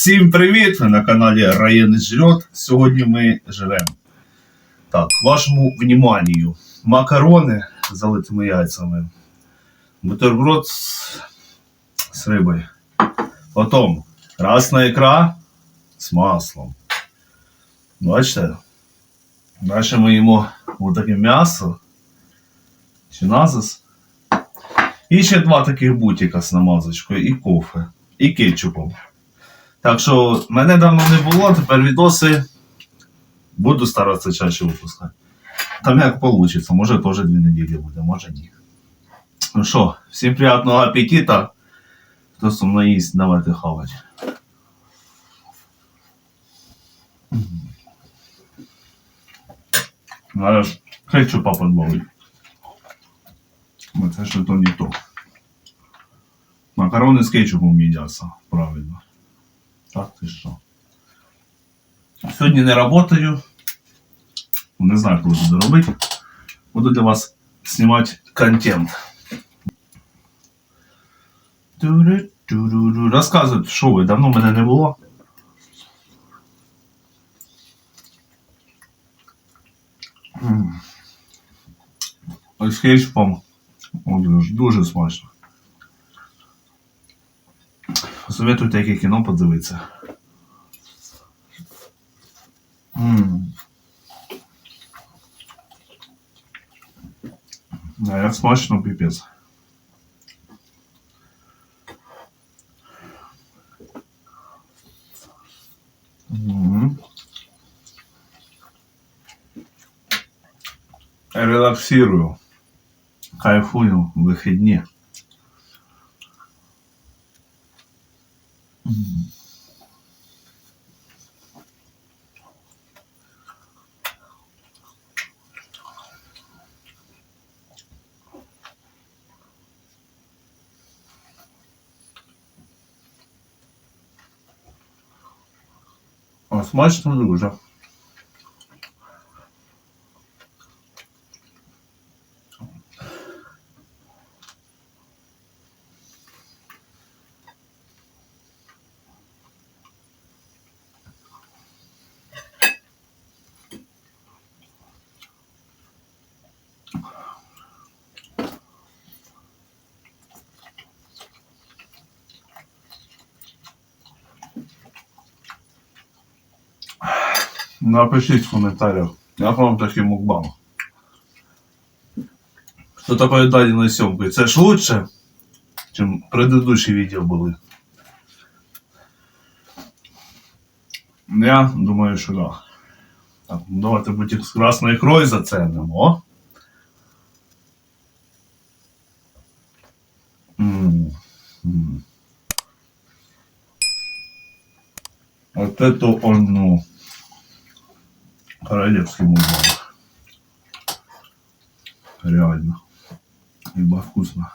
Всім привіт! Ви на каналі Районний Жрет. Сьогодні ми живемо. Так, вашому вниманию. Макарони з залитими яйцями. Бутерброд з, з рибою. Потім красна ікра з маслом. Бачите? Далі ми їмо отаке м'ясо. Чиназис. І ще два таких бутика з намазочкою, і кофе, і кетчупом. Так що мене давно не було, тепер відоси буду старатися чаще випускати. Там як вийде, може теж дві неділі буде, може ні. Ну що, всім приятного апетита. Хто со мною їсть, давайте хавати. Надо ж кетчупа подбавити. Бо це ще то не то. Макарони з кетчупом їдяться, правильно. Так ти що? Сьогодні не працюю. Не знаю, коли буду робити. Буду для вас знімати контент. Розказують, що ви, давно мене не було. Ось. Дуже, дуже смачно. Посоветуйте, яке кіно подивитися. М. Да, як смачно піпець. Мгм. Релаксирую. Кайфую в вихідні. А Напишіть в коментарях, як вам такий мукбанг. Хто такої даденої сьомки? Це ж лучше, чим предыдущі відео були. Я думаю, що да. Так, ну давайте бутик з красною ікрою м. Вот это он, королевский музон. Реально. Ибо вкусно.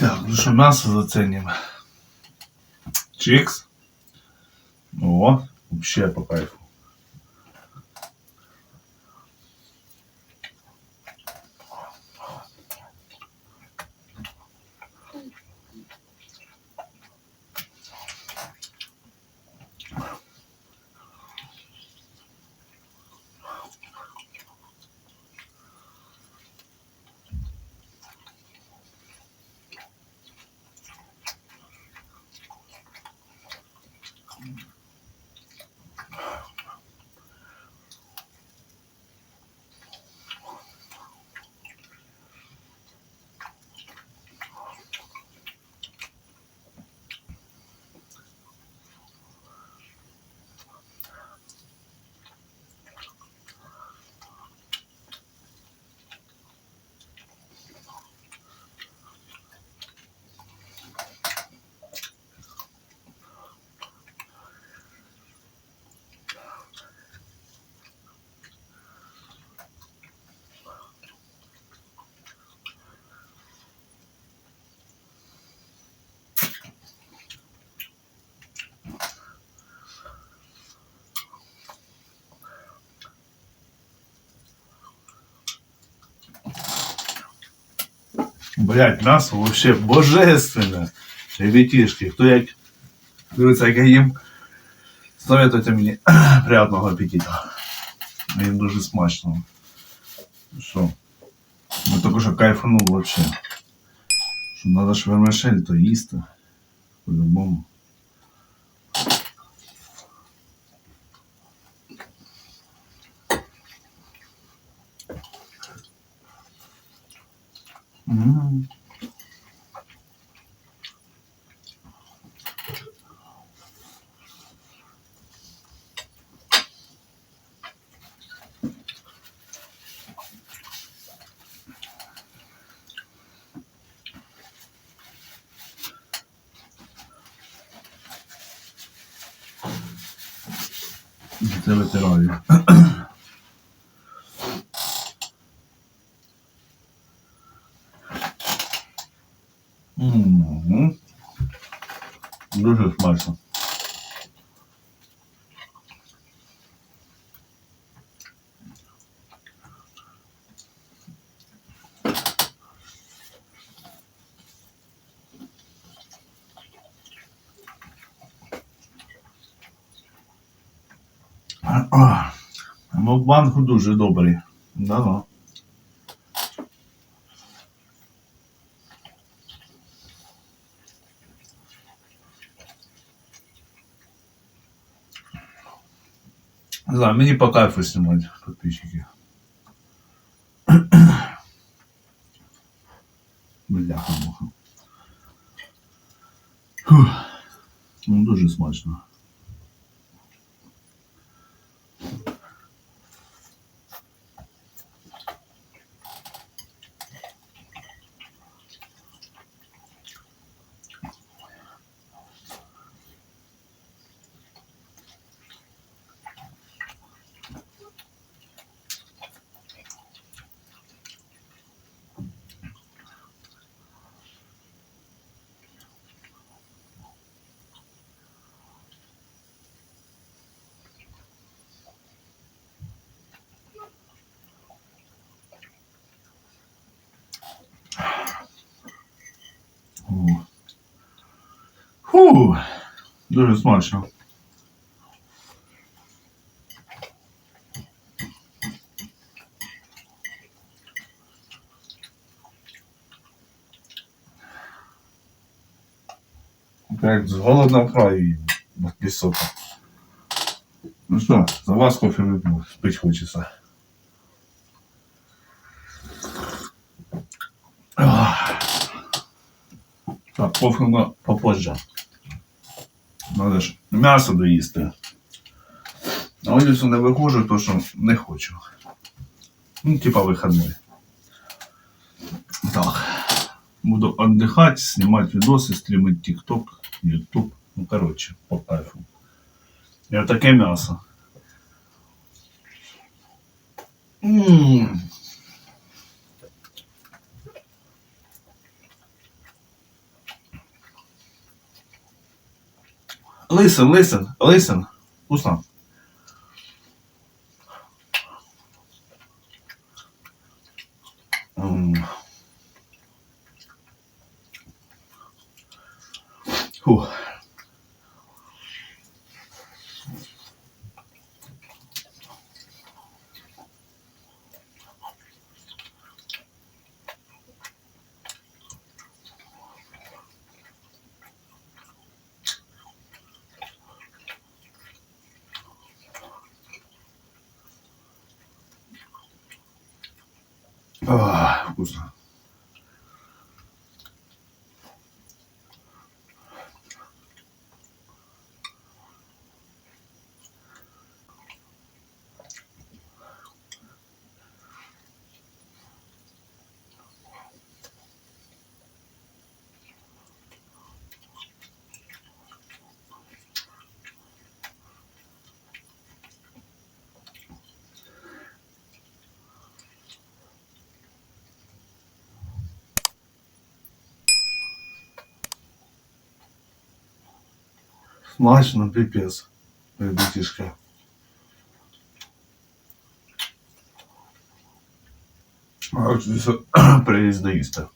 Так, ну що м'ясо зацінимо. Чикс. О, вообще по кайфу. Блять, нас вообще божественно. Ребятишки, хто як дивиться, як я їм, советуйте мені приятного апетиту. Їм дуже смачно. Що? Ми тільки що кайфанули вообще. Що треба ж то їсти. По-любому. Це витираю. Мгм. Дуже смачно. А, Мукбанг дуже добрий. Да-да. Не знаю, мені по кайфу знімати підписчики. Бляха муха. Фух. Ну, дуже смачно. О. Фу, дуже смачно. Як з голодного краю їм пісота. Ну що, за вас кофе випив, спить хочеться. Так, кофе на попозже. Надо ж м'ясо доїсти. На вулицю не виходжу, то що не хочу. Ну, типа вихідний. Так. Буду отдыхать, снимать видосы, стримить ТикТок, Ютуб. Ну, короче, по кайфу. І таке м'ясо. Ммм. Listen, listen, listen. Вкусно. А, вкусно. Смачно, пипец. ребятишка. От здесь.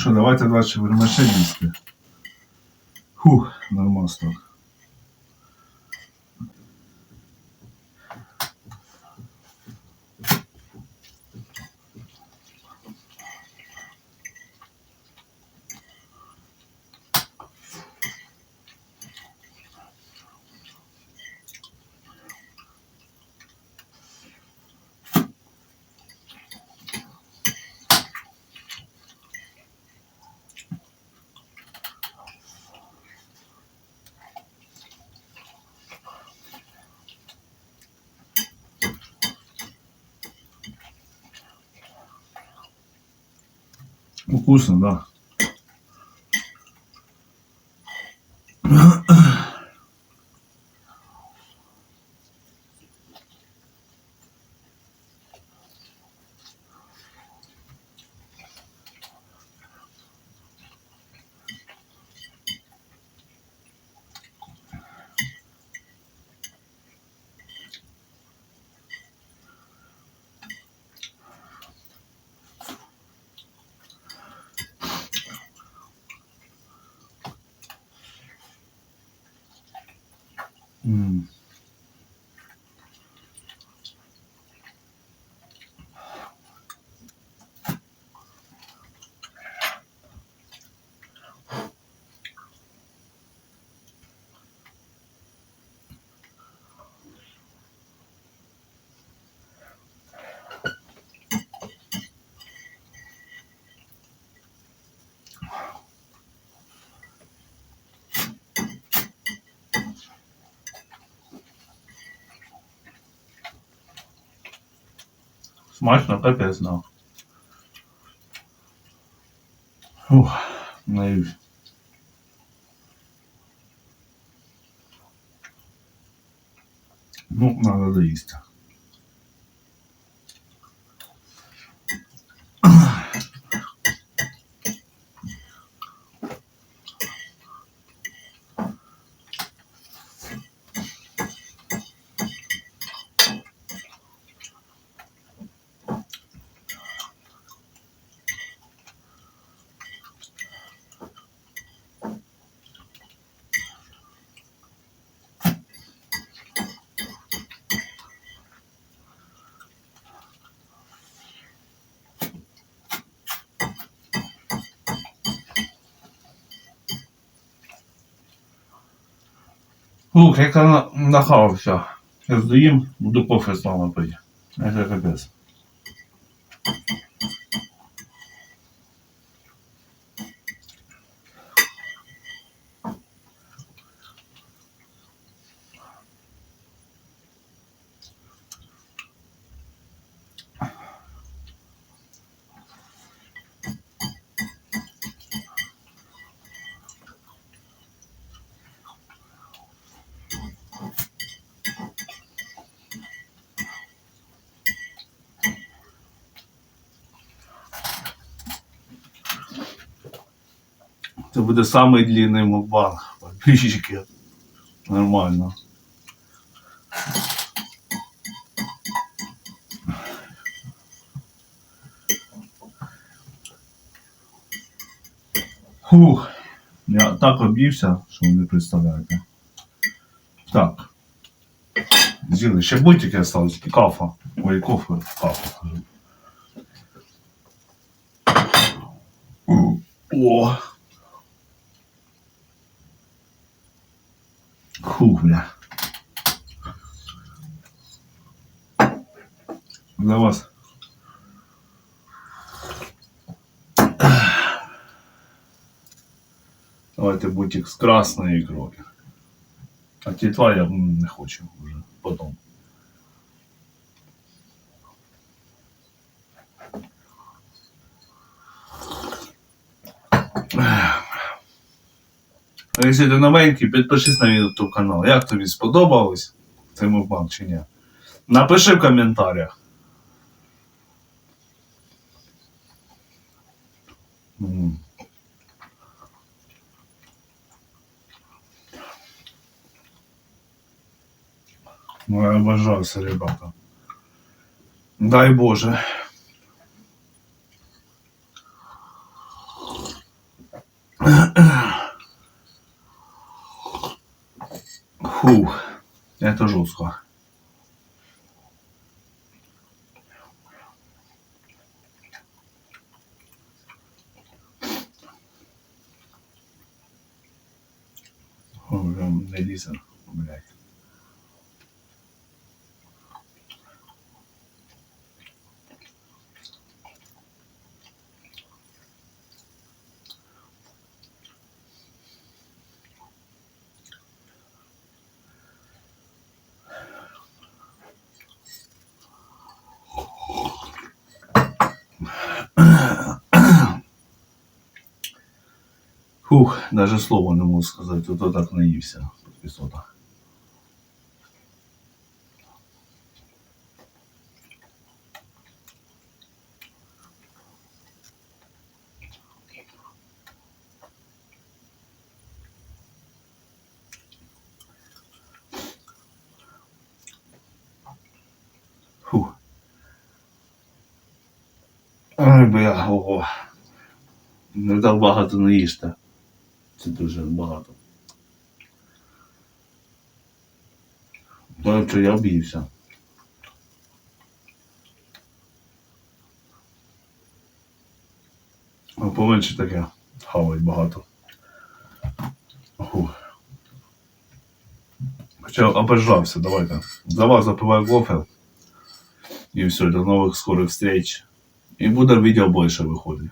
Що, давайте далі їсти. Фух, нормально так. Вкусно, да. Mm. Смачно, капець, да. Фух, наївся. Ну, надо доїсти. Ух, яка я на- нахавався. Я здоїм, буду кофе з вами пити. Це капець. Це буде самий длинний мукбанг. Подписчики. Нормально. Фух. Я так об'ївся, що ви не представляєте. Так. З'їли. Ще бутики остались. І кафа. Ой, кофе. Кафа. О. Фух, бля. Для вас. Давайте бутик з красною ікрою. А тітва я не хочу вже потом. Якщо ти новенький, підпишись на мій YouTube канал. Як тобі сподобалось цей мукбанк чи ні? Напиши в коментарях. Ну, я обожаю ребята. Дай Боже. Фух, это жестко. Ой, лізе, блядь. Фух, даже слова не можу сказати, то так наївся підписота. Фух. Ой, бля, ого. Не так багато не їсти. Це дуже багато. Ну, що я об'ївся. Поменше таке хавать багато. Фух. Хоча обожрався, давайте. За вас запиваю кофе. І все, до нових скорих встреч. І буде відео більше виходить.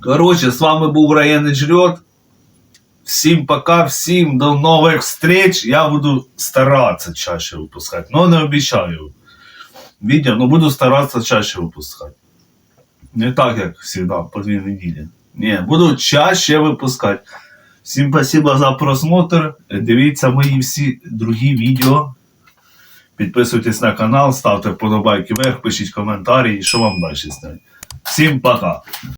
Короче, с вами був районний жльот. Всім пока, всім до нових встреч. Я буду старатися чаще випускати. Но не обіцяю. Відео, но буду старатися чаще випускати. Не так, як завжди, по дві неділі. Ні, буду чаще випускати. Всім спасибо за просмотр. Дивіться мої всі другі відео. Підписуйтесь на канал, ставте вподобайки вверх, пишіть коментарі, що вам далі снять. Всім пока!